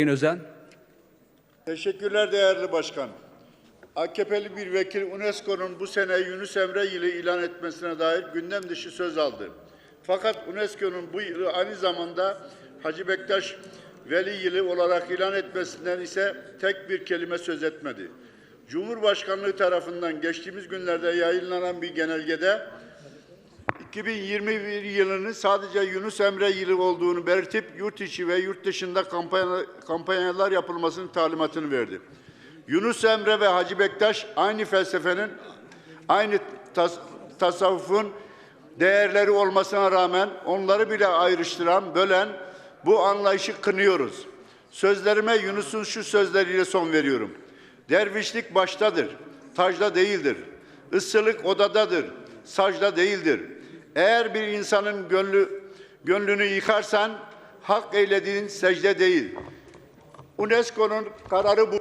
Sayın Özen. Teşekkürler değerli başkan. AKP'li bir vekil UNESCO'nun bu sene Yunus Emre yılı ilan etmesine dair gündem dışı söz aldı. Fakat UNESCO'nun bu yılı aynı zamanda Hacı Bektaş Veli yılı olarak ilan etmesinden ise tek bir kelime söz etmedi. Cumhurbaşkanlığı tarafından geçtiğimiz günlerde yayınlanan bir genelgede 2021 yılının sadece Yunus Emre yılı olduğunu belirtip yurt içi ve yurt dışında kampanya, kampanyalar yapılmasının talimatını verdi. Yunus Emre ve Hacı Bektaş aynı felsefenin, aynı tas, tasavvufun değerleri olmasına rağmen onları bile ayrıştıran, bölen bu anlayışı kınıyoruz. Sözlerime Yunus'un şu sözleriyle son veriyorum. Dervişlik baştadır, tacda değildir. Isılık odadadır, sacda değildir. Eğer bir insanın gönlü, gönlünü yıkarsan hak eylediğin secde değil. UNESCO'nun kararı bu.